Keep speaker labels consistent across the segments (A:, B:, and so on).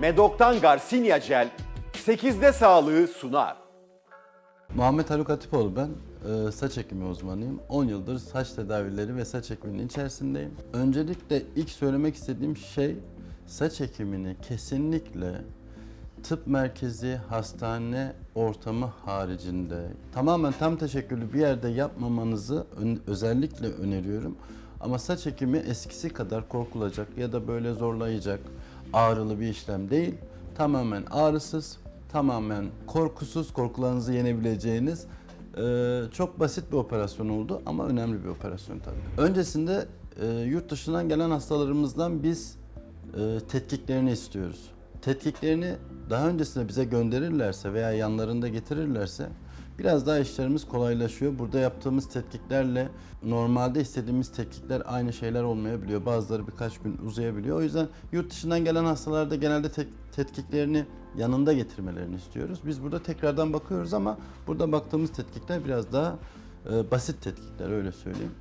A: Medok'tan Garcinia Gel 8'de sağlığı sunar.
B: Muhammed Haluk Atipoğlu ben. Ee, saç ekimi uzmanıyım. 10 yıldır saç tedavileri ve saç ekiminin içerisindeyim. Öncelikle ilk söylemek istediğim şey saç ekimini kesinlikle tıp merkezi, hastane ortamı haricinde tamamen tam teşekküllü bir yerde yapmamanızı özellikle öneriyorum. Ama saç ekimi eskisi kadar korkulacak ya da böyle zorlayacak ağrılı bir işlem değil. Tamamen ağrısız, tamamen korkusuz, korkularınızı yenebileceğiniz e, çok basit bir operasyon oldu ama önemli bir operasyon tabii. Öncesinde e, yurt dışından gelen hastalarımızdan biz e, tetkiklerini istiyoruz. Tetkiklerini daha öncesinde bize gönderirlerse veya yanlarında getirirlerse biraz daha işlerimiz kolaylaşıyor. Burada yaptığımız tetkiklerle normalde istediğimiz tetkikler aynı şeyler olmayabiliyor. Bazıları birkaç gün uzayabiliyor. O yüzden yurt dışından gelen hastalarda genelde tek- tetkiklerini yanında getirmelerini istiyoruz. Biz burada tekrardan bakıyoruz ama burada baktığımız tetkikler biraz daha e, basit tetkikler öyle söyleyeyim.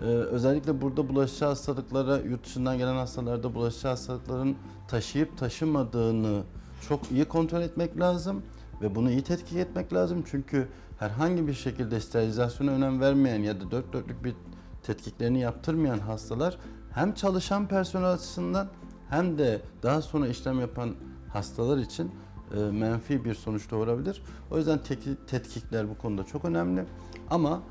B: Ee, özellikle burada bulaşıcı hastalıklara, yurt dışından gelen hastalarda bulaşıcı hastalıkların taşıyıp taşımadığını çok iyi kontrol etmek lazım ve bunu iyi tetkik etmek lazım. Çünkü herhangi bir şekilde sterilizasyona önem vermeyen ya da dört dörtlük bir tetkiklerini yaptırmayan hastalar hem çalışan personel açısından hem de daha sonra işlem yapan hastalar için e, menfi bir sonuç doğurabilir. O yüzden tetkikler bu konuda çok önemli. Ama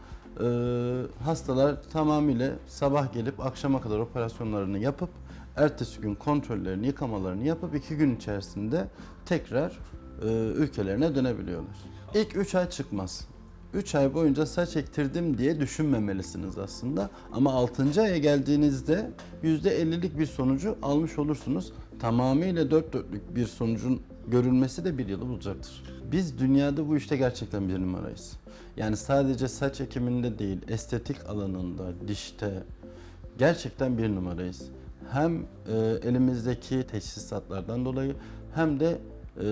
B: ee, hastalar tamamıyla sabah gelip akşama kadar operasyonlarını yapıp ertesi gün kontrollerini, yıkamalarını yapıp iki gün içerisinde tekrar e, ülkelerine dönebiliyorlar. İlk 3 ay çıkmaz. 3 ay boyunca saç ektirdim diye düşünmemelisiniz aslında. Ama 6. aya geldiğinizde %50'lik bir sonucu almış olursunuz. Tamamıyla dört dörtlük bir sonucun görülmesi de bir yılı bulacaktır. Biz dünyada bu işte gerçekten bir numarayız. Yani sadece saç ekiminde değil, estetik alanında, dişte gerçekten bir numarayız. Hem e, elimizdeki teçhizatlardan dolayı hem de e,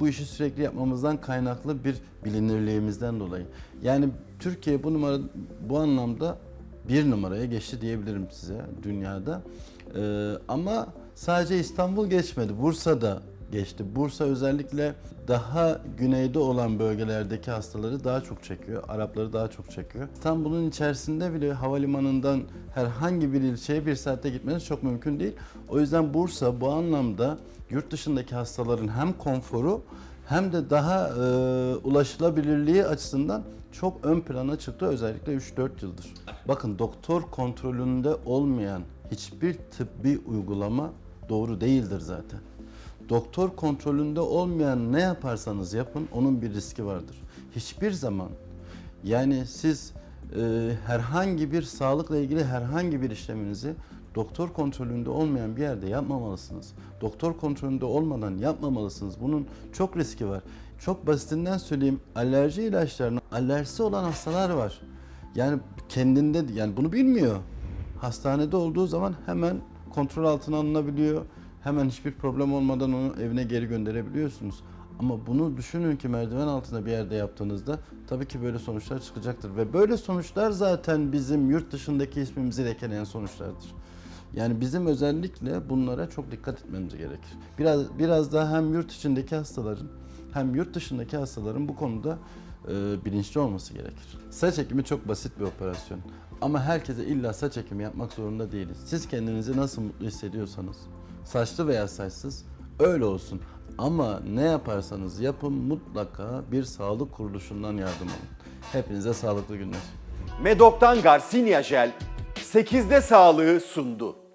B: bu işi sürekli yapmamızdan kaynaklı bir bilinirliğimizden dolayı. Yani Türkiye bu numara bu anlamda bir numaraya geçti diyebilirim size dünyada. E, ama sadece İstanbul geçmedi, Bursa'da geçti. Bursa özellikle daha güneyde olan bölgelerdeki hastaları daha çok çekiyor. Arapları daha çok çekiyor. İstanbul'un içerisinde bile havalimanından herhangi bir ilçeye bir saatte gitmeniz çok mümkün değil. O yüzden Bursa bu anlamda yurt dışındaki hastaların hem konforu hem de daha e, ulaşılabilirliği açısından çok ön plana çıktı özellikle 3-4 yıldır. Bakın doktor kontrolünde olmayan hiçbir tıbbi uygulama doğru değildir zaten. Doktor kontrolünde olmayan ne yaparsanız yapın onun bir riski vardır. Hiçbir zaman yani siz e, herhangi bir sağlıkla ilgili herhangi bir işleminizi doktor kontrolünde olmayan bir yerde yapmamalısınız. Doktor kontrolünde olmadan yapmamalısınız. Bunun çok riski var. Çok basitinden söyleyeyim alerji ilaçlarına alerjisi olan hastalar var. Yani kendinde yani bunu bilmiyor. Hastanede olduğu zaman hemen kontrol altına alınabiliyor. Hemen hiçbir problem olmadan onu evine geri gönderebiliyorsunuz. Ama bunu düşünün ki merdiven altında bir yerde yaptığınızda tabii ki böyle sonuçlar çıkacaktır. Ve böyle sonuçlar zaten bizim yurt dışındaki ismimizi lekeleyen sonuçlardır. Yani bizim özellikle bunlara çok dikkat etmemiz gerekir. Biraz biraz daha hem yurt içindeki hastaların hem yurt dışındaki hastaların bu konuda e, bilinçli olması gerekir. Saç ekimi çok basit bir operasyon. Ama herkese illa saç ekimi yapmak zorunda değiliz. Siz kendinizi nasıl mutlu hissediyorsanız, saçlı veya saçsız öyle olsun. Ama ne yaparsanız yapın mutlaka bir sağlık kuruluşundan yardım alın. Hepinize sağlıklı günler.
A: Medok'tan Garcinia Gel 8'de sağlığı sundu.